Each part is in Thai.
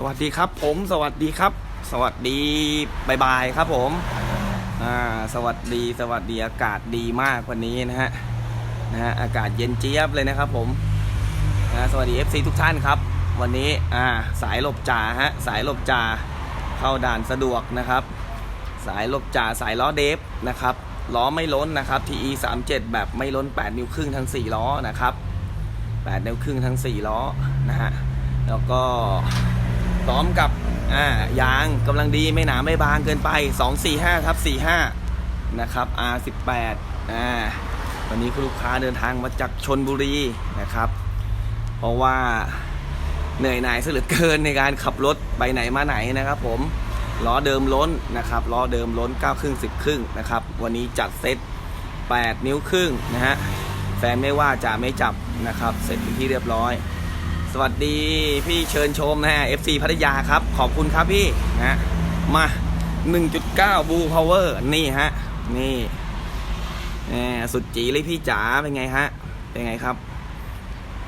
สวัสดีครับผมสวัสดีครับ สวัสดีบายบายครับผมอ่าสวัสดีสวัสดีอากาศดีมากวันนี้นะฮะนะฮะอากาศเย็นเจี๊ยบเลยนะครับผมนะสวัสดี FC ทุกท่านครับ วันนี้อ่าสายหลบจ่าฮะสายหลบจ่าเข้าด่านสะดวกนะครับ สายหลบจ่าสายล้อเดฟนะครับล้อไม่ล้นนะครับ TE 37แบบไม่ล้น 8 นิ้วครึ่งทั้ง 4 ล้อนะครับ 8 นิ้วครึ่งทั้ง 4 ล้อนะฮะแล้วก็ พร้อมกับอ่ายางกำลังดีไม่หนาไม่บางเกินไป 245ทับ45 นะครับ R18 อ่าวันนี้คุณลูกค้าเดินทางมาจากชนบุรีนะครับ เพราะว่าเหนื่อยหน่ายเหลือเกินในการขับรถไปไหนมาไหนนะครับผมล้อเดิมล้นนะครับล้อเดิมล้น9ครึ่ง10 ครึ่งนะครับ วันนี้จัดเซต8 นิ้วครึ่งนะฮะแฟนไม่ว่าจะไม่จับนะครับ เสร็จเป็นที่เรียบร้อย สวัสดีพี่เชิญชมนะฮะ FC พัทยาครับ ขอบคุณครับพี่นะมา 1.9 บูพาวเวอร์นี่ฮะ นี่แหมสุดจีเลยพี่จ๋าเป็นไงฮะ เป็นไงครับ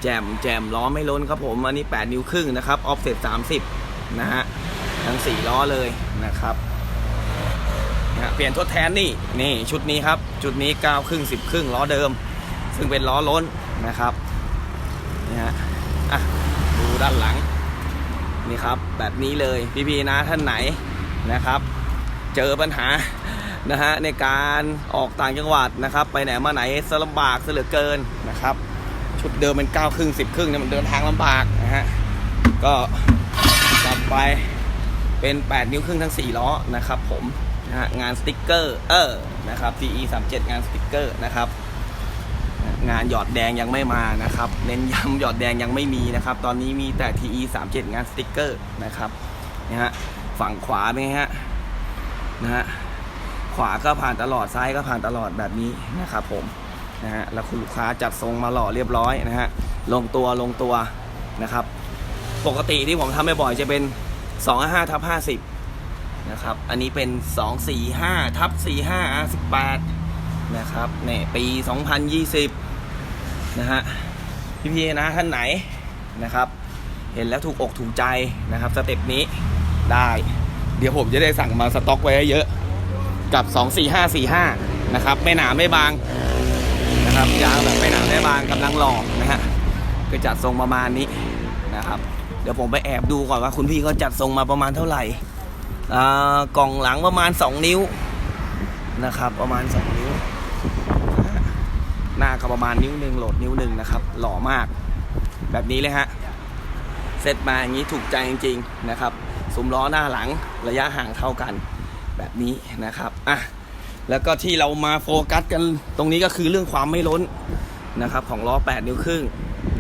แจมแจมล้อไม่ล้นครับผม อันนี้ 8 นิ้วครึ่งนะครับ ออฟเซ็ต30 นะฮะ ทั้ง 4 ล้อเลยนะครับนะฮะเปลี่ยนทดแทนนี่นี่ชุดนี้ครับ ชุดนี้9ครึ่ง10 ครึ่งล้อเดิม ซึ่งเป็นล้อล้นนะครับนี่ฮะ อะดูด้านหลังนี่ครับแบบนี้เลยพี่ๆนะท่านไหนนะครับ เจอปัญหานะฮะในการออกต่างจังหวัดนะครับ ไปไหนมาไหนสลำบากเสยเหลือเกินนะครับ ชุดเดิมเป็น9ครึ่ง10ครึ่งเนี่ยมันเดินทางลำบากนะฮะก็จัดไปเป็น 8 นิ้วครึ่งทั้ง 4 ล้อนะครับผมนะฮะงานสติกเกอร์เออนะครับ TE 37 งานสติกเกอร์นะครับ งานหยอดแดงยังไม่มานะครับ เน้นย้ำหยอดแดงยังไม่มีนะครับ ตอนนี้มีแต่ TE 37งานสติกเกอร์นะครับนะฮะฝั่งขวาเป็นไงฮะนะฮะขวาก็ผ่านตลอดซ้ายก็ผ่านตลอดแบบนี้นะครับผมนะฮะแล้วคุณลูกค้าจัดทรงมาหล่อเรียบร้อยนะฮะลงตัวลงตัวนะครับ ปกติที่ผมทำบ่อยๆจะเป็น 255ทับ50นะครับอันนี้เป็น 245ทับ45 18 นะครับเนี่ยปี 2020 นะฮะพี่ๆนะท่านไหนนะครับ เห็นแล้วถูกอกถูกใจนะครับสเต็ปนี้ได้ เดี๋ยวผมจะได้สั่งมาสต็อกไว้เยอะกับ 24545 นะครับ ไม่หนาไม่บางนะครับยางแบบไม่หนาไม่บางกำลังหล่อนะฮะก็จัดทรงประมาณนี้นะครับ เดี๋ยวผมไปแอบดูก่อนว่าคุณพี่เขาจัดทรงมาประมาณเท่าไหร่อ่ากล่องหลังประมาณ 2 นิ้วนะครับ ประมาณ 2 นิ้วนะฮะหน้าก็ ประมาณนิ้วหนึ่งโหลดนิ้วหนึ่งนะครับ หล่อมาก แบบนี้เลยฮะเซตมาอย่างนี้ถูกใจจริงๆนะครับซุ้มล้อหน้าหลังระยะห่างเท่ากันแบบนี้นะครับอะแล้วก็ที่เรามาโฟกัสกันตรงนี้ก็คือเรื่องความไม่ล้นนะครับ ของล้อ 8 นิ้วครึ่ง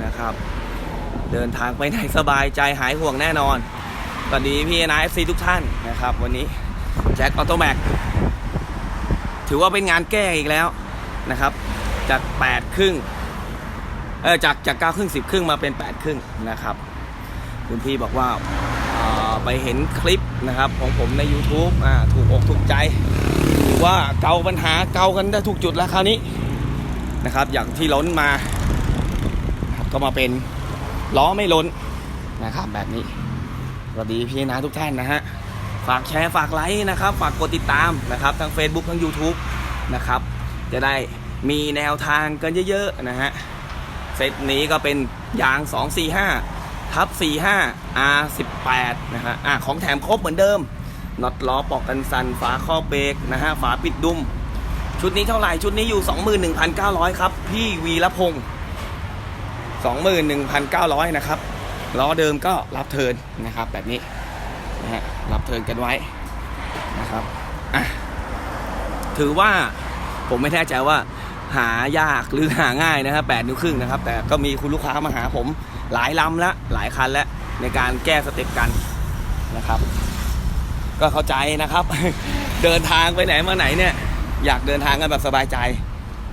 นะครับ เดินทางไปไหนสบายใจหายห่วงแน่นอนสวัสดีพี่นาเอฟซีทุกท่านนะครับ วันนี้แจ็คออโตแม็กถือว่าเป็นงานแก้อีกแล้วนะครับ จาก8ครึ่งเออจากจาก9ครึ่ง10ครึ่งมาเป็น8ครึ่งนะครับ คุณพี่บอกว่าไปเห็นคลิปนะครับของผมใน YouTube อ่าถูกอกถูกใจถือว่าเกาปัญหาเกากันได้ถูกจุดแล้วคราวนี้นะครับ อย่างที่ล้นมาครับก็มาเป็นล้อไม่ล้นนะครับแบบนี้สวัสดีพี่นะทุกท่านนะฮะฝากแชร์ฝากไลค์นะครับ ฝากกดติดตามนะครับทั้ง Facebook ทั้ง YouTube นะครับ จะได้ มีแนวทางกันเยอะๆนะฮะเซตนี้ก็เป็นยาง 245ทับ45 R18 นะฮะอะของแถมครบเหมือนเดิมน็อตล้อปอกกันสันฝาครอเบรกนะฮะฝาปิดดุม ชุดนี้เท่าไหร่ชุดนี้อยู่ 21,900 ครับ พี่วีรพงศ์21,900 นะครับล้อเดิมก็รับเทินนะครับ แบบนี้นะฮะรับเทินกันไว้นะครับอะถือว่าผมไม่แน่ใจว่า หายากหรือหาง่ายนะครับแปดนิ้วครึ่งนะครับ แต่ก็มีคุณลูกค้ามาหาผมหลายลำแล้วหลายคันแล้วในการแก้สเต็ปกันนะครับ ก็เข้าใจนะครับ เดินทางไปไหนมาไหนเนี่ยอยากเดินทางกันแบบสบายใจ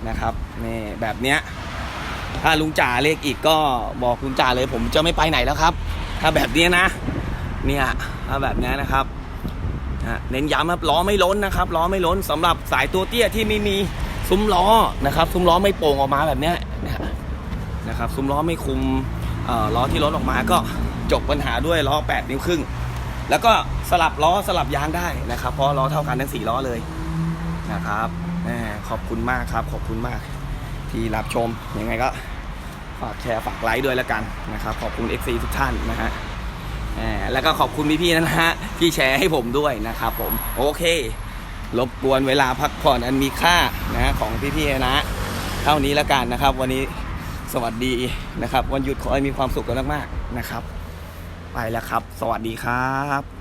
นะครับนี่แบบเนี้ยถ้าลุงจ่าเรียกอีกก็บอกลุงจ่าเลย ผมจะไม่ไปไหนแล้วครับ ถ้าแบบเนี้ยนะ เนี่ยถ้าแบบนี้นะครับเน้นย้ำครับล้อไม่ล้นนะครับล้อไม่ล้นสำหรับสายตัวเตี้ยที่ไม่มี ซุ้มล้อนะครับ ซุ้มล้อไม่โป่งออกมาแบบนี้นะครับ ซุ้มล้อไม่คุมล้อที่ล้นออกมาก็จบปัญหาด้วยล้อ 8 นิ้วครึ่ง แล้วก็สลับล้อสลับยางได้นะครับ เพราะล้อเท่ากันทั้ง 4 ล้อเลยนะครับแหมขอบคุณมากครับ ขอบคุณมากที่รับชม ยังไงก็ฝากแชร์ฝากไลค์ด้วยแล้วกันนะครับ ขอบคุณ FC ทุกท่านนะฮะแล้วก็ขอบคุณพี่ๆนะฮะที่แชร์ให้ผมด้วยนะครับผม โอเค รบกวนเวลาพักผ่อนอันมีค่านะฮะของพี่ๆนะ เท่านี้แล้วกันนะครับ วันนี้สวัสดีนะครับ วันหยุดขอให้มีความสุขกันมากๆนะครับ ไปแล้วครับ สวัสดีครับ